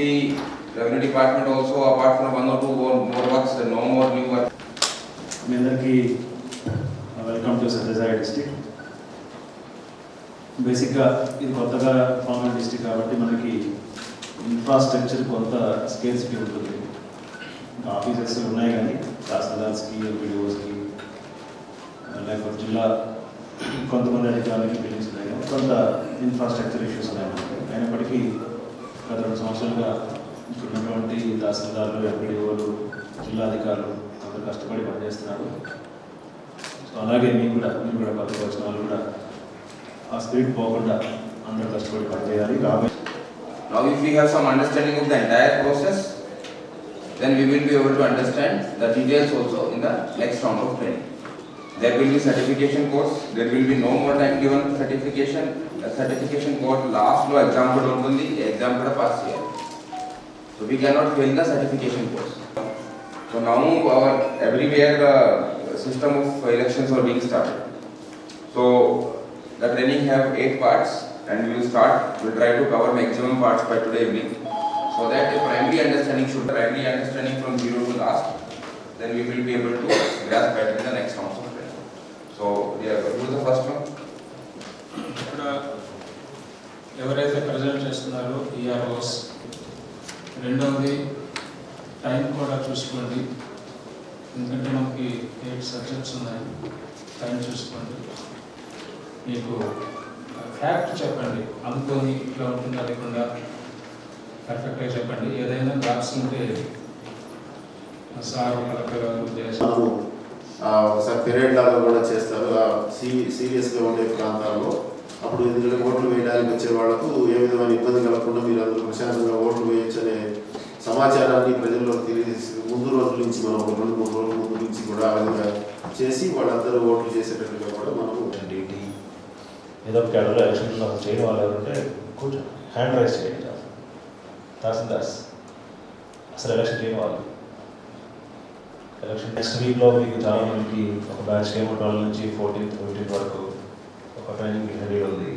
department also, apart from one or two more works, no more new work. మీ అందరికీ welcome to Sathyasai district బేసిక్గా ఇది కొత్తగా formal district కాబట్టి మనకి ఇన్ఫ్రాస్ట్రక్చర్ కొంత స్కేల్స్కి ఉంటుంది. ఆఫీసెస్ ఉన్నాయి కానీ తహసీల్దార్స్కి ఎంపీడీఓస్కి లేకపోతే జిల్లా కొంతమంది అధికారులకి బిల్డింగ్స్ ఉన్నాయి. కానీ కొంత ఇన్ఫ్రాస్ట్రక్చర్ ఇష్యూస్ ఉన్నాయి మనకి. అయినప్పటికీ గత రెండు సంవత్సరాలుగా ఇక్కడ ఉన్నటువంటి తహసీల్దారులు ఎంపీడీఓలు జిల్లా అధికారులు అందరూ కష్టపడి పనిచేస్తున్నారు సో అలాగే మీరు కూడా మీరు కూడా కొత్త వచ్చిన వాళ్ళు కూడా ఆ స్పీడ్ పోకుండా అందరూ కష్టపడి పనిచేయాలి కాబట్టి Now if we have some understanding of the entire process, then we will be able to understand the details also in the next round of training. There will be certification course, there will be no more time given for certification. The certification course last లో exam కూడా ఉంటుంది, exam కూడా pass చేయాలి. So we cannot fail the certification course. So now our everywhere the system of elections are being started. So the training have eight parts and we will start, we'll try to cover maximum parts by today evening. So that the primary understanding should, primary understanding from zero to last, then we will be able to grasp better in the next rounds of training. So, yeah, who is the first one? ఇక్కడ ఎవరైతే present చేస్తున్నారో EROs రెండవది time కూడా చూసుకోండి. ఎందుకంటే మనకి eight subjects ఉన్నాయి. Time చూసుకోండి. మీకు ఫ్యాక్ట్ చెప్పండి. అనుకోని ఇట్లా ఉంటుందా లేకుండా పర్ఫెక్ట్గా చెప్పండి. ఏదైనా గ్రాఫ్స్ ఉంటే సార్ కలెక్టర్ గారు ఒకసారి పెరేడ్ లాగా కూడా చేస్తారు. సీ సీరియస్గా ఉండే ప్రాంతాల్లో. అప్పుడు ఎనిమిది ఓట్లు వేయడానికి వచ్చే వాళ్ళకు ఏ విధమైన ఇబ్బంది కలగకుండా మీరు అందరూ ప్రశాంతంగా ఓట్లు వేయొచ్చు అనే సమాచారాన్ని ప్రజల్లోకి తెలియజేసి ముందు రోజుల నుంచి మనం ఒక రెండు మూడు రోజుల ముందు నుంచి కూడా ఆ విధంగా చేసి వాళ్ళందరూ ఓట్లు చేసేటట్టుగా కూడా మనము డీటీ ఏదో ఒక కేడర్లో ఎలక్షన్ చేయడం వాళ్ళు ఎవరంటే కూర్చో. హ్యాండ్ రైస్ చేయండి. తహసీల్దార్స్. అసలు ఎలక్షన్ చేయడం వాళ్ళు. ఎలక్షన్ నెక్స్ట్ వీక్లో మీకు చాలా మందికి ఒక బ్యాచ్ ఏమో ట్వెల్వ్ నుంచి ఫోర్టీన్త్ ఫిఫ్టీన్త్ వరకు ఒక ట్రైనింగ్ షెడ్యూల్ ఉంది.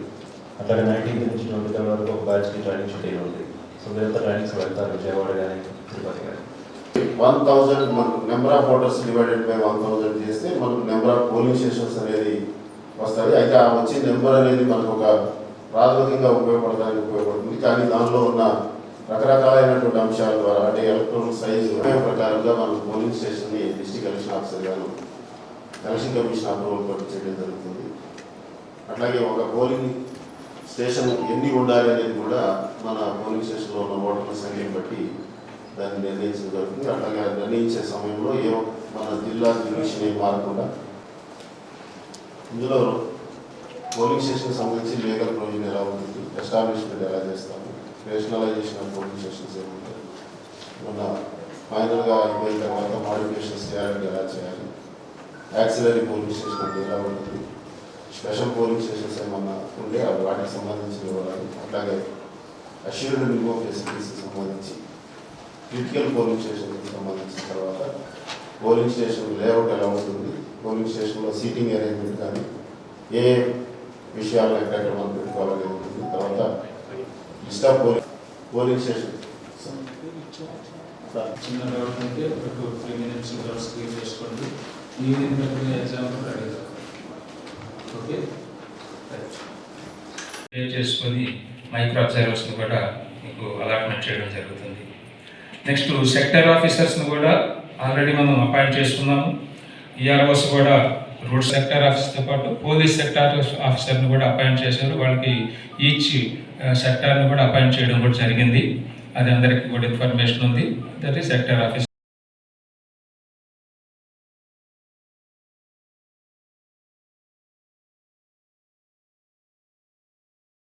అట్లాగే నైన్టీన్త్ నుంచి ట్వంటీ థర్డ్ వరకు ఒక బ్యాచ్కి ట్రైనింగ్ షెడ్యూల్ ఉంది. సో మీరంతా ట్రైనింగ్స్ వెళ్తారు విజయవాడ కానీ తిరుపతి కానీ? One thousand number of voters divided by one thousand చేస్తే మనకు నెంబర్ ఆఫ్ పోలింగ్ స్టేషన్స్ అనేది వస్తుంది. అయితే ఆ వచ్చే నెంబర్ అనేది మనకు ఒక ప్రాథమికంగా ఉపయోగపడడానికి ఉపయోగపడుతుంది. కానీ దానిలో ఉన్న రకరకాలైనటువంటి అంశాల ద్వారా అంటే ఎలక్ట్రానిక్ సైజ్ ప్రకారంగా మనం పోలింగ్ స్టేషన్ని డిస్టిక్ ఎలక్షన్ ఆఫీసర్ గాను ఎలక్షన్ కమిషన్ అప్రూవల్ చేయడం జరుగుతుంది. అట్లాగే ఒక పోలింగ్ స్టేషన్ ఎన్ని ఉండాలి అనేది కూడా మన పోలింగ్ స్టేషన్లో ఉన్న ఓటర్ల సంఖ్యను బట్టి దాన్ని నిర్ణయించడం జరుగుతుంది. అట్లాగే నిర్ణయించే సమయంలో ఏ మన జిల్లా డివిజన్ ఏం మారకుండా ఇందులో పోలింగ్ స్టేషన్కి సంబంధించి లీగల్ ప్రొవిజన్ ఎలా ఉంటుంది ఎస్టాబ్లిష్మెంట్ ఎలా చేస్తాము నేషనలైజేషన్ ఆఫ్ పోలింగ్ స్టేషన్స్ ఏముంటాయి మన ఫైనల్గా అయిపోయిన తర్వాత మాడిఫికేషన్స్ చేయాలంటే ఎలా చేయాలి యాక్సిలరీ పోలింగ్ స్టేషన్ అంటే ఎలా ఉంటుంది స్పెషల్ పోలింగ్ స్టేషన్స్ ఏమన్నా ఉంటే అవి వాటికి సంబంధించిన వివరాలు అట్లాగే అష్యూర్డ్ రిమూవ్ ఫెసిలిటీస్కి సంబంధించి క్రిటికల్ పోలింగ్ స్టేషన్కి సంబంధించిన తర్వాత పోలింగ్ స్టేషన్ లేఅవుట్ ఎలా ఉంటుంది పోలింగ్ స్టేషన్లో సీటింగ్ అరేంజ్మెంట్ కానీ ఏ విషయాలు ఎక్కడెక్కడ మనం పెట్టుకోవాలనేది ఆఫ్ పోలింగ్ పోలింగ్ స్టేషన్ చిన్న డౌట్ ఉంటే ఒక two three minutes doubts clear చేసుకోండి ఈవినింగ్ పెట్టిన ఎగ్జామ్ రెడీ ఓకే పే చేసుకొని మైక్రో అబ్జర్వర్స్ని కూడా మీకు అలాట్మెంట్ చేయడం జరుగుతుంది. నెక్స్ట్ సెక్టర్ ఆఫీసర్స్ని కూడా ఆల్రెడీ మనం అపాయింట్ చేసుకున్నాము. ఈఆర్ఓస్ కూడా రూట్ సెక్టర్ ఆఫీస్తో పాటు పోలీస్ సెక్టర్ ఆఫీసర్ని కూడా అపాయింట్ చేశారు. వాళ్ళకి ఈచ్ సెక్టార్ని కూడా అపాయింట్ చేయడం కూడా జరిగింది. అది అందరికీ కూడా ఇన్ఫర్మేషన్ ఉంది. That is sector office